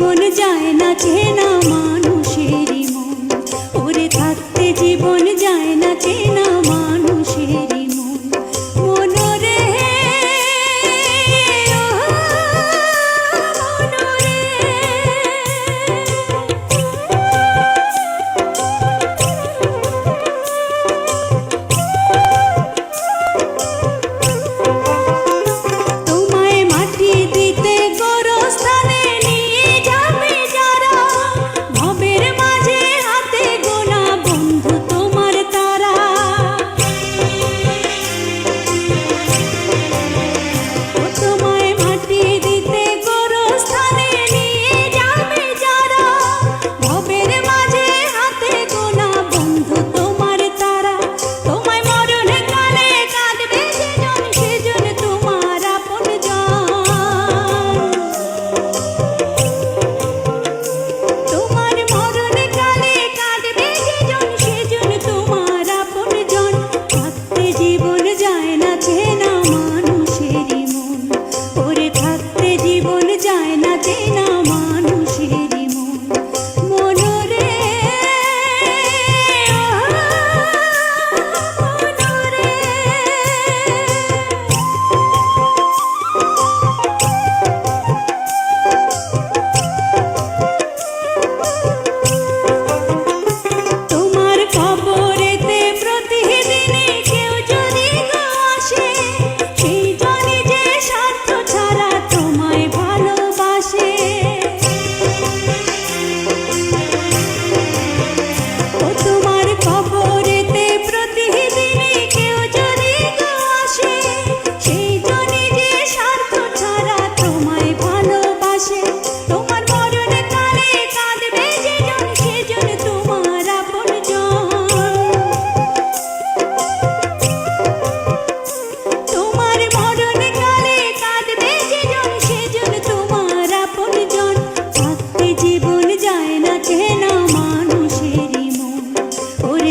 জীবন যায় না চেনা মানুষেরই মন। ওরে থাকতে জীবন যায় না চেনা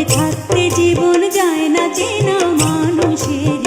থাকতে জীবন যায় না চেনা মানুষের।